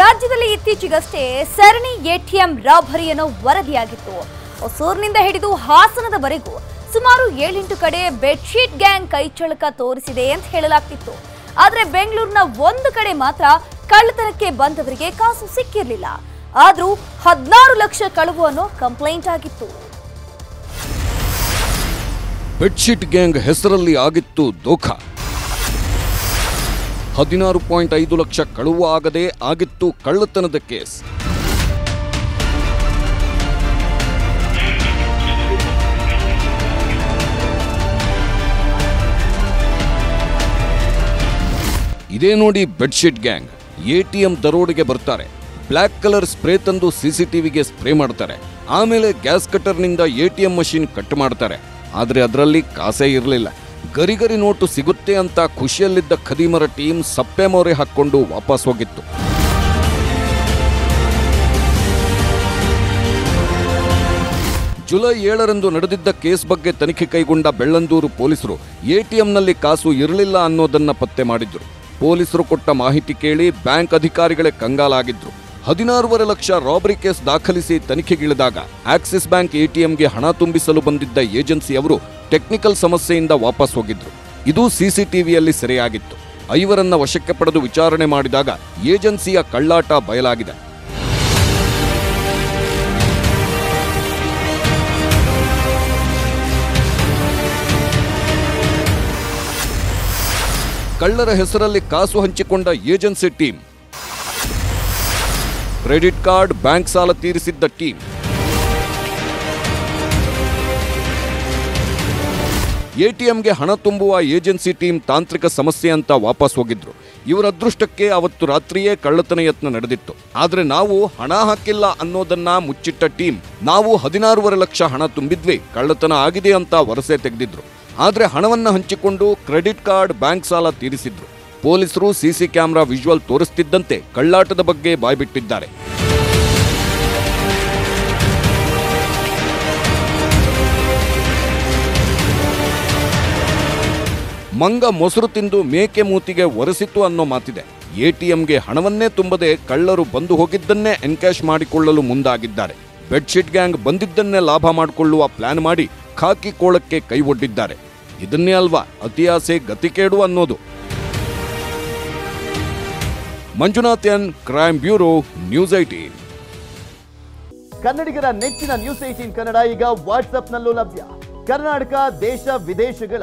ರಾಜ್ಯದಲ್ಲಿ ಇತ್ತೀಚೆಗಷ್ಟೇ ಸರಣಿ ಎಟಿಎಂ ರಾಭರಿಯನ್ನು ವರದಿಯಾಗಿತ್ತು. ಹೊಸೂರಿನಿಂದ ಹಿಡಿದು ಹಾಸನದವರೆಗೂ ಸುಮಾರು ಏಳೆಂಟು ಕಡೆ ಬೆಡ್ಶೀಟ್ ಗ್ಯಾಂಗ್ ಕೈಚಳಕ ತೋರಿಸಿದೆ ಅಂತ ಹೇಳಲಾಗ್ತಿತ್ತು. ಆದರೆ ಬೆಂಗಳೂರಿನ ಒಂದು ಕಡೆ ಮಾತ್ರ ಕಳ್ಳತನಕ್ಕೆ ಬಂದವರಿಗೆ ಕಾಸು ಸಿಕ್ಕಿರಲಿಲ್ಲ. ಆದರೂ ಹದಿನಾರು ಲಕ್ಷ ಕಳವು ಅನ್ನೋ ಕಂಪ್ಲೇಂಟ್ ಆಗಿತ್ತು. ಬೆಡ್ಶೀಟ್ ಗ್ಯಾಂಗ್ ಹೆಸರಲ್ಲಿ ಆಗಿತ್ತು ದೋಖ. ಹದಿನಾರು ಪಾಯಿಂಟ್ ಐದು ಲಕ್ಷ ಕಳುವು ಆಗದೆ ಆಗಿತ್ತು ಕಳ್ಳತನದ ಕೇಸ್. ಇದೇ ನೋಡಿ ಬೆಡ್ಶೀಟ್ ಗ್ಯಾಂಗ್. ಎಟಿಎಂ ದರೋಡೆಗೆ ಬರ್ತಾರೆ. ಬ್ಲ್ಯಾಕ್ ಕಲರ್ ಸ್ಪ್ರೇ ತಂದು ಸಿಸಿಟಿವಿಗೆ ಸ್ಪ್ರೇ ಮಾಡ್ತಾರೆ. ಆಮೇಲೆ ಗ್ಯಾಸ್ ಕಟರ್ನಿಂದ ಎಟಿಎಂ ಮಷಿನ್ ಕಟ್ ಮಾಡ್ತಾರೆ. ಆದರೆ ಅದರಲ್ಲಿ ಕಾಸೇ ಇರಲಿಲ್ಲ. ಗರಿಗರಿ ನೋಟು ಸಿಗುತ್ತೆ ಅಂತ ಖುಷಿಯಲ್ಲಿದ್ದ ಖದೀಮರ ಟೀಮ್ ಸಪ್ಪೆ ಮೊರೆ ಹಾಕ್ಕೊಂಡು ವಾಪಸ್ ಹೋಗಿತ್ತು. ಜುಲೈ ಏಳರಂದು ನಡೆದಿದ್ದ ಕೇಸ್ ಬಗ್ಗೆ ತನಿಖೆ ಕೈಗೊಂಡ ಬೆಳ್ಳಂದೂರು ಪೊಲೀಸರು ಎಟಿಎಂನಲ್ಲಿ ಕಾಸು ಇರಲಿಲ್ಲ ಅನ್ನೋದನ್ನ ಪತ್ತೆ ಮಾಡಿದ್ರು. ಪೊಲೀಸರು ಕೊಟ್ಟ ಮಾಹಿತಿ ಕೇಳಿ ಬ್ಯಾಂಕ್ ಅಧಿಕಾರಿಗಳೇ ಕಂಗಾಲಾಗಿದ್ರು. ಹದಿನಾರೂವರೆ ಲಕ್ಷ ರಾಬರಿ ಕೇಸ್ ದಾಖಲಿಸಿ ತನಿಖೆಗಿಳಿದಾಗ ಆಕ್ಸಿಸ್ ಬ್ಯಾಂಕ್ ಎಟಿಎಂಗೆ ಹಣ ತುಂಬಿಸಲು ಬಂದಿದ್ದ ಏಜೆನ್ಸಿಯವರು ಟೆಕ್ನಿಕಲ್ ಸಮಸ್ಯೆಯಿಂದ ವಾಪಸ್ ಹೋಗಿದ್ರು. ಇದು ಸಿಸಿಟಿವಿಯಲ್ಲಿ ಸೆರೆಯಾಗಿತ್ತು. ಐವರನ್ನ ವಶಕ್ಕೆ ಪಡೆದು ವಿಚಾರಣೆ ಮಾಡಿದಾಗ ಏಜೆನ್ಸಿಯ ಕಳ್ಳಾಟ ಬಯಲಾಗಿದೆ. ಕಳ್ಳರ ಹೆಸರಲ್ಲಿ ಕಾಸು ಹಂಚಿಕೊಂಡ agency team. Credit card, bank ಸಾಲ ತೀರಿಸಿದ್ದ ಟೀಮ್. ಎಟಿಎಂಗೆ ಹಣ ತುಂಬುವ ಏಜೆನ್ಸಿ ಟೀಮ್ ತಾಂತ್ರಿಕ ಸಮಸ್ಯೆ ಅಂತ ವಾಪಸ್ ಹೋಗಿದ್ರು. ಇವರ ಅದೃಷ್ಟಕ್ಕೆ ಅವತ್ತು ರಾತ್ರಿಯೇ ಕಳ್ಳತನ ಯತ್ನ ನಡೆದಿತ್ತು. ಆದರೆ ನಾವು ಹಣ ಹಾಕಿಲ್ಲ ಅನ್ನೋದನ್ನ ಮುಚ್ಚಿಟ್ಟ ಟೀಮ್, ನಾವು ಹದಿನಾರೂವರೆ ಲಕ್ಷ ಹಣ ತುಂಬಿದ್ವಿ, ಕಳ್ಳತನ ಆಗಿದೆ ಅಂತ ವರಸೆ ತೆಗೆದಿದ್ರು. ಆದರೆ ಹಣವನ್ನು ಹಂಚಿಕೊಂಡು ಕ್ರೆಡಿಟ್ ಕಾರ್ಡ್, ಬ್ಯಾಂಕ್ ಸಾಲ ತೀರಿಸಿದ್ರು. ಪೊಲೀಸರು ಸಿಸಿ ಕ್ಯಾಮೆರಾ ವಿಜುವಲ್ ತೋರಿಸ್ತಿದ್ದಂತೆ ಕಳ್ಳಾಟದ ಬಗ್ಗೆ ಬಾಯ್ಬಿಟ್ಟಿದ್ದಾರೆ. ಮಂಗ ಮೊಸರು ತಿಂದು ಮೇಕೆ ಮೂತಿಗೆ ಒರೆಸಿತು ಅನ್ನೋ ಮಾತಿದೆ. ಎಟಿಎಂಗೆ ಹಣವನ್ನೇ ತುಂಬದೆ ಕಳ್ಳರು ಬಂದು ಹೋಗಿದ್ದನ್ನೇ ಎನ್ಕ್ಯಾಶ್ ಮಾಡಿಕೊಳ್ಳಲು ಮುಂದಾಗಿದ್ದಾರೆ. ಬೆಡ್ಶೀಟ್ ಗ್ಯಾಂಗ್ ಬಂದಿದ್ದನ್ನೇ ಲಾಭ ಮಾಡಿಕೊಳ್ಳುವ ಪ್ಲಾನ್ ಮಾಡಿ ಖಾಕಿ ಕೋಳಕ್ಕೆ ಕೈ ಒಡ್ಡಿದ್ದಾರೆ. ಇದನ್ನೇ ಅಲ್ವಾ ಅತಿಯಾಸೆ ಗತಿಕೇಡು ಅನ್ನೋದು. Manjunath N crime bureau news eighteen. ಕನ್ನಡಿಗರ ನೆಚ್ಚಿನ ನ್ಯೂಸ್ ಏಟೀನ್ ಕನ್ನಡ ಈಗ ವಾಟ್ಸ್ಆಪ್ನಲ್ಲೂ ಲಭ್ಯ. ಕರ್ನಾಟಕ, ದೇಶ, ವಿದೇಶಗಳ